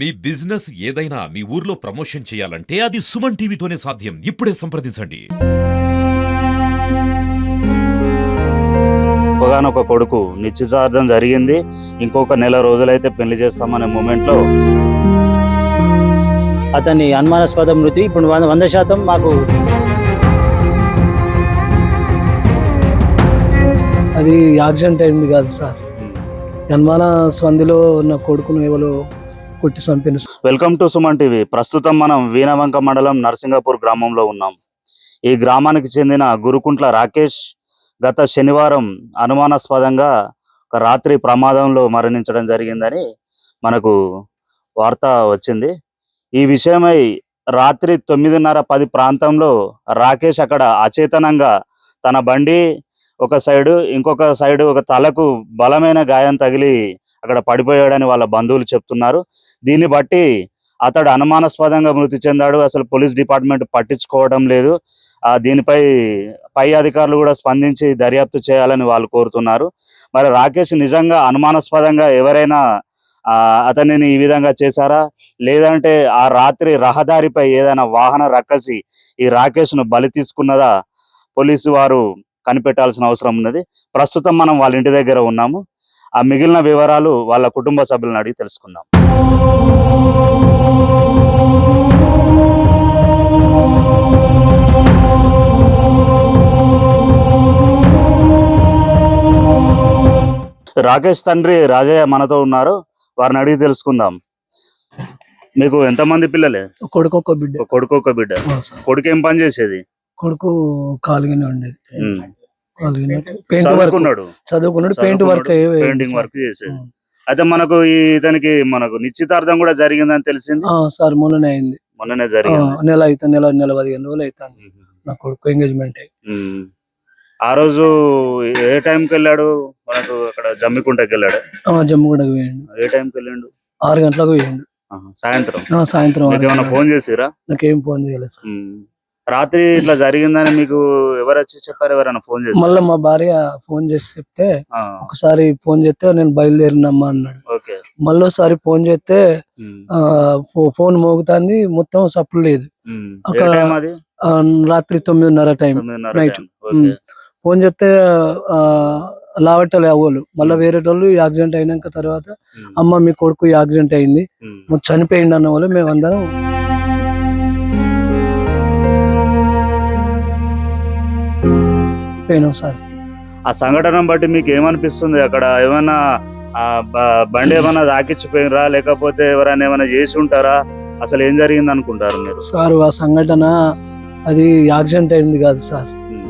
మీ business ఏదైనా మీ ఊర్లో promotion చేయాలంటే అది సుమన్ టీవీతోనే సాధ్యం. ఇప్పుడే సంప్రదించండి. ఒకగానొక కొడుకు నిశ్చితార్థం జరిగింది. ఇంకొక నెల రోజులైతే పెళ్ళి చేస్తామనే మూమెంట్లో అతని అనుమానాస్పద మృతి. ఇప్పుడు వంద వంద శాతం మాకు అది యాక్సిడెంట్ అయింది కాదు సార్. యన్మాన స్వందిలో ఉన్న కొడుకును ఎవరో కొట్టి చంపిన వెల్కమ్ టు సుమన్ టీవీ. ప్రస్తుతం మనం వీణవంక మండలం నరసింగపూర్ గ్రామంలో ఉన్నాం. ఈ గ్రామానికి చెందిన గురుకుంట్ల రాకేష్ గత శనివారం అనుమానాస్పదంగా ఒక రాత్రి ప్రమాదంలో మరణించడం జరిగిందని మనకు వార్త వచ్చింది. ఈ విషయమై రాత్రి తొమ్మిదిన్నర పది ప్రాంతంలో రాకేష్ అక్కడ అచేతనంగా తన బండి ఒక సైడు ఇంకొక సైడు ఒక తలకు బలమైన గాయం తగిలి అక్కడ పడిపోయాడని వాళ్ళ బంధువులు చెప్తున్నారు. దీన్ని బట్టి అతడు అనుమానాస్పదంగా మృతి చెందాడు. అసలు పోలీస్ డిపార్ట్మెంట్ పట్టించుకోవడం లేదు. ఆ దీనిపై పై అధికారులు కూడా స్పందించి దర్యాప్తు చేయాలని వాళ్ళు కోరుతున్నారు. మరి రాకేష్ నిజంగా అనుమానాస్పదంగా ఎవరైనా ఆ అతనిని ఈ విధంగా చేశారా? లేదంటే ఆ రాత్రి రహదారిపై ఏదైనా వాహన రక్కసి ఈ రాకేష్ను బలి తీసుకున్నదా? పోలీసు వారు కనిపెట్టాల్సిన అవసరం ఉన్నది. ప్రస్తుతం మనం వాళ్ళ ఇంటి దగ్గర ఉన్నాము. ఆ మిగిలిన వివరాలు వాళ్ళ కుటుంబ సభ్యులను అడిగి తెలుసుకుందాం. రాకేష్ తండ్రి రాజయ్య మనతో ఉన్నారు. వారిని అడిగి తెలుసుకుందాం. మీకు ఎంతమంది పిల్లలే? కొడుకు ఒక బిడ్డ. కొడుకు ఒక బిడ్డ. కొడుకు ఏం పని చేసేది? కొడుకు కాలుగానే ఉండేది. పెయింట్ వర్క్ చదువుకున్నాడు. చదువుకున్నాడు పెయింట్ వర్క్ పెయింటింగ్ వర్క్ చేసేది. అయితే మనకు ఈ ఇతనికి మనకు నిశ్చితార్థం కూడా జరిగిందని తెలిసింది? సార్ మొన్ననే అయింది. మొన్ననే జరిగింది? నెల అయితే నెల నెల పదిహేను రోజులు అవుతాను నా కొడుకు ఎంగేజ్మెంట్. ఆ రోజు ఏ టైంకి వెళ్ళాడు? మనకు అక్కడ జమ్మికుంటకి వెళ్ళాడు? ఆ, జమ్మిగూడకు పోయిండు. ఏ టైంకి వెళ్ళాడు? ఆరు గంటలకు పోయిండు. సాయంత్రం. ఆ, సాయంత్రం ఏమైనా. ఫోన్ చేసిరా? నాకేం ఫోన్ చేయలేదు సార్. రాత్రి ఇట్లా జరిగిందని మీకు ఎవరు వచ్చి చెప్పారు? ఎవరైనా ఫోన్ చేసి మళ్ళీ మా భార్య ఫోన్ చేసి చెప్తే ఒకసారి ఫోన్ చేస్తే నేను బయలుదేరినమ్మా అన్నాడు. మళ్ళీసారి ఫోన్ చేస్తే ఫోన్ మోగుతాంది మొత్తం సప్పుడు లేదు. అక్కడ- రాత్రి తొమ్మిదిన్నర టైం నైట్. ఫోన్ చేస్తే లావట్టలే అవ్వలు. మళ్ళీ వేరే వాళ్ళు యాక్సిడెంట్ అయినాక తర్వాత. అమ్మ మీ కొడుకు యాక్సిడెంట్ అయింది. చనిపోయింది అన్న వాళ్ళు మేము పోయినాం సార్. ఆ సంఘటన బట్టి మీకు ఏమనిపిస్తుంది? అక్కడ ఏమైనా బండి ఏమైనా తాకిచ్చిపోయినరా లేకపోతే ఎవరైనా ఏమైనా చేసి ఉంటారా అసలు ఏం జరిగింది అనుకుంటారు మీరు? సార్ ఆ సంఘటన అది యాక్సిడెంట్ అయింది కాదు సార్. ఉమ్.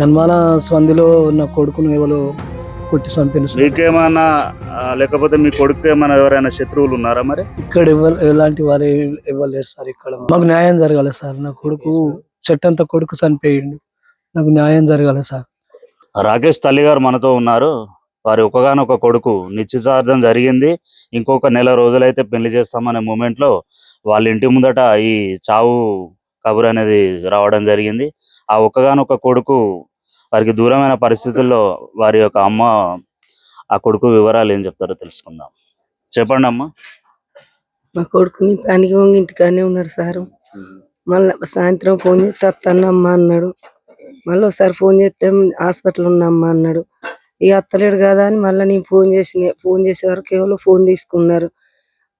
యన్మాన స్వందిలో ఉన్న కొడుకును ఎవరు కొట్టి చంపిన మీకేమైనా లేకపోతే మీ కొడుకు ఏమైనా ఎవరైనా శత్రువులు ఉన్నారా మరి? ఇక్కడ ఎవరు ఎలాంటి వారు ఇవ్వలేరు సార్ ఇక్కడ. మాకు న్యాయం జరగాలి సార్. నా కొడుకు చెట్టంత కొడుకు చనిపోయిండు. నాకు న్యాయం జరగాలి సార్. రాకేష్ తల్లి గారు మనతో ఉన్నారు. వారి ఒకగానొక కొడుకు నిశ్చితార్థం జరిగింది. ఇంకొక నెల రోజులైతే పెళ్ళి చేస్తామనే మూమెంట్లో వాళ్ళ ఇంటి ముందట ఈ చావు కబురు అనేది రావడం జరిగింది. ఆ ఒక్కగానొక కొడుకు వారికి దూరమైన పరిస్థితుల్లో వారి యొక్క అమ్మ ఆ కొడుకు వివరాలు ఏం చెప్తారో తెలుసుకుందాం. చెప్పండి అమ్మా. మా కొడుకుని పనికి వంగి ఇంటికానే ఉన్నాడు సారు. మళ్ళీ సాయంత్రం ఫోన్ చేస్తే వస్తానమ్మా అన్నాడు. మళ్ళీ ఒకసారి ఫోన్ చేస్తే హాస్పిటల్ ఉన్నామ్మా అన్నాడు. ఇక అత్తలేడు కదా అని మళ్ళీ నేను ఫోన్ చేసిన ఫోన్ చేసే వరకు కేవలం ఫోన్ తీసుకున్నారు.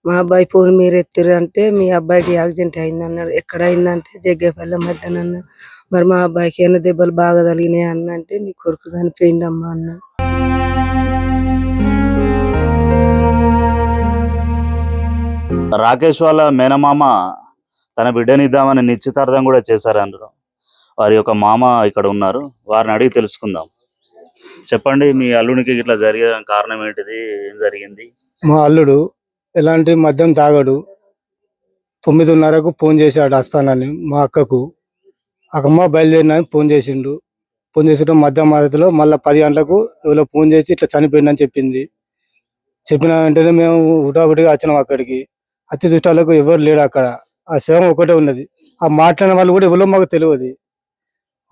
మా అబ్బాయి ఫోన్ మీరు ఎత్తురు అంటే మీ అబ్బాయికి యాక్సిడెంట్ అయింది అన్నాడు. ఎక్కడ అయిందంటే జగ్గపల్లి మధ్యాహ్నం అన్నాడు. మరి మా అబ్బాయికి ఏమైనా దెబ్బలు బాగా తగిలినాయి అన్న అంటే మీ కొడుకు చనిపోయిండమ్మా అన్నాడు. రాకేష్ వాళ్ళ మేనమామ తన బిడ్డనిద్దామని నిశ్చితార్థం కూడా చేశారు అందులో. వారి యొక్క మామ ఇక్కడ ఉన్నారు. వారిని అడిగి తెలుసుకుందాం. చెప్పండి మీ అల్లునికి ఇట్లా జరిగే కారణం ఏంటిది? ఏం జరిగింది? మా అల్లుడు ఎలాంటి మద్యం తాగడు. తొమ్మిదిన్నరకు ఫోన్ చేశాడు వస్తానని మా అక్కకు. అక్కమ్మ బయలుదేరినని ఫోన్ చేసిండు. ఫోన్ చేసిన మధ్య మధ్యలో మళ్ళీ పది గంటలకు ఎవరో ఫోన్ చేసి ఇట్లా చనిపోయిందని చెప్పింది. చెప్పిన వెంటనే మేము ఉటాబుటిగా వచ్చినాం అక్కడికి. అతి చుట్టాలకు ఎవరు లేడు అక్కడ. ఆ శవం ఒకటే ఉన్నది. ఆ మాట్లాడిన వాళ్ళు కూడా ఎవరో మాకు తెలియదు.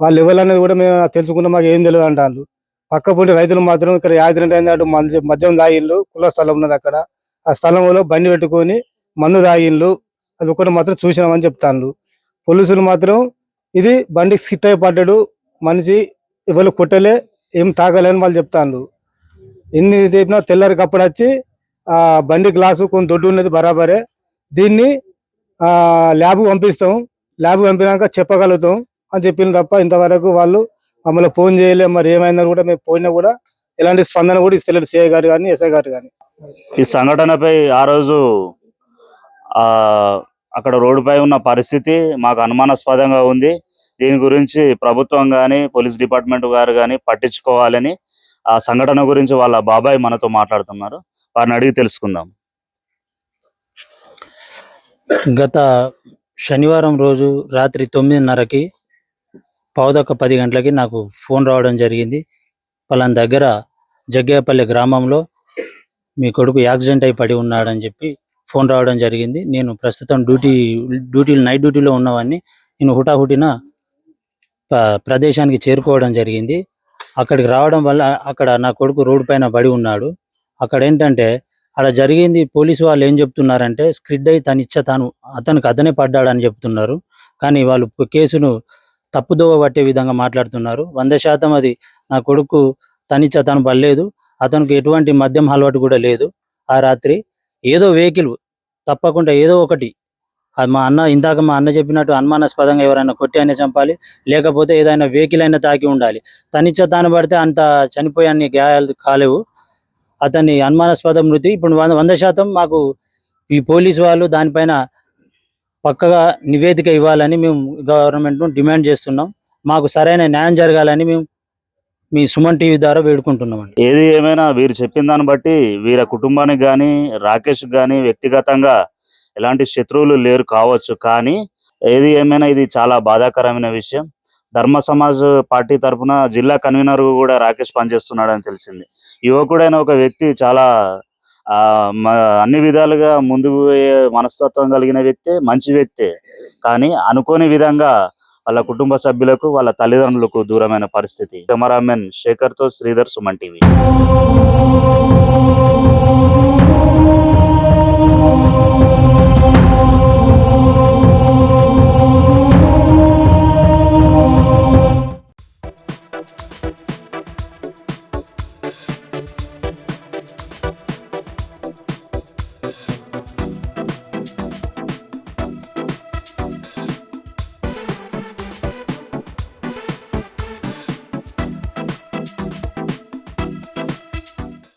వాళ్ళు ఎవరన్నది కూడా మేము తెలుసుకుంటే మాకు ఏం తెలియదు అంటారు పక్క పొంటి రైతులు మాత్రం ఇక్కడ యాక్సిడెంట్ అయింది అటు మద్యం మద్యం తాగిళ్ళు కుల స్థలం ఉన్నది అక్కడ. ఆ స్థలంలో బండి పెట్టుకొని మందు తాగిండ్లు అది ఒకటి మాత్రం చూసినామని చెప్తాండ్రు. పోలీసులు మాత్రం ఇది బండికి సిట్ అయి పడ్డాడు మనిషి ఎవరు కొట్టలే ఏం తాగలేని వాళ్ళు చెప్తాను ఎన్ని చెప్పినా తెల్లారి కప్పుడు వచ్చి ఆ బండి గ్లాసు కొంత దొడ్డు ఉన్నది బరాబరే. దీన్ని ఆ ల్యాబ్ పంపిస్తాం. ల్యాబ్ పంపినాక చెప్పగలుగుతాం. అని చెప్పింది తప్ప ఇంతవరకు వాళ్ళు మమ్మల్ని ఫోన్ చేయలే. మరి ఏమైందని కూడా మేము పోయినా కూడా ఎలాంటి స్పందన కూడా ఇస్తలేరు సిఐ గారు కానీ ఎస్ఐ గారు కానీ. ఈ సంఘటనపై ఆ రోజు ఆ అక్కడ రోడ్డుపై ఉన్న పరిస్థితి మాకు అనుమానాస్పదంగా ఉంది. దీని గురించి ప్రభుత్వం గాని పోలీస్ డిపార్ట్మెంట్ గారు గాని పట్టించుకోవాలని ఆ సంఘటన గురించి వాళ్ళ బాబాయ్ మనతో మాట్లాడుతున్నారు. వారిని అడిగి తెలుసుకుందాం. గత శనివారం రోజు రాత్రి తొమ్మిదిన్నరకి పావుదొక్క పది గంటలకి నాకు ఫోన్ రావడం జరిగింది. పలాన దగ్గర జగ్గేపల్లి గ్రామంలో మీ కొడుకు యాక్సిడెంట్ అయి పడి ఉన్నాడని చెప్పి ఫోన్ రావడం జరిగింది. నేను ప్రస్తుతం డ్యూటీ డ్యూటీలు నైట్ డ్యూటీలో ఉన్నవాడిని. నేను హుటాహుటిన ప- ప్రదేశానికి చేరుకోవడం జరిగింది. అక్కడికి రావడం వల్ల అక్కడ నా కొడుకు రోడ్డు పైన పడి ఉన్నాడు. అక్కడ ఏంటంటే అలా జరిగింది పోలీసు వాళ్ళు ఏం చెప్తున్నారంటే స్క్రిడ్ అయి తను ఇచ్చ తాను అతనికి అతనే పడ్డాడని చెప్తున్నారు. కానీ వాళ్ళు కేసును తప్పుదోవ పట్టే విధంగా మాట్లాడుతున్నారు. వంద శాతం అది నా కొడుకు తనిచ్చ తను పడలేదు. అతనికి ఎటువంటి మద్యం అలవాటు కూడా లేదు. ఆ రాత్రి ఏదో వెహికల్ తప్పకుండా ఏదో ఒకటి అది మా అన్న ఇందాక మా అన్న చెప్పినట్టు అనుమానాస్పదంగా ఎవరైనా కొట్టి అయినా చంపాలి లేకపోతే ఏదైనా వెహికల్ అయినా తాకి ఉండాలి. తనిచ్చ తాను పడితే అంత చనిపోయాన్ని గాయాలు కాలేవు. అతని అనుమానాస్పద మృతి ఇప్పుడు వంద వంద శాతం మాకు ఈ పోలీసు వాళ్ళు దానిపైన పక్కగా నివేదిక ఇవ్వాలని మేము గవర్నమెంట్ను డిమాండ్ చేస్తున్నాం. మాకు సరైన న్యాయం జరగాలని మేము మీ సుమన్ టీవీ ద్వారా వేడుకుంటున్నామండి. ఏది ఏమైనా వీరు చెప్పిన దాన్ని బట్టి వీరి కుటుంబానికి కానీ రాకేష్ కానీ వ్యక్తిగతంగా ఎలాంటి శత్రువులు లేరు కావచ్చు. కానీ ఏది ఏమైనా ఇది చాలా బాధాకరమైన విషయం. ధర్మ సమాజ్ పార్టీ తరఫున జిల్లా కన్వీనర్ కూడా రాకేష్ పనిచేస్తున్నాడని తెలిసింది. యువకుడైన ఒక వ్యక్తి చాలా అన్ని విధాలుగా ముందుకు పోయే మనస్తత్వం కలిగిన వ్యక్తే మంచి వ్యక్తే. కానీ అనుకోని విధంగా వాళ్ళ కుటుంబ సభ్యులకు వాళ్ళ తల్లిదండ్రులకు దూరమైన పరిస్థితి. కెమెరామెన్ శేఖర్తో శ్రీధర్ సుమన్ టీవీ.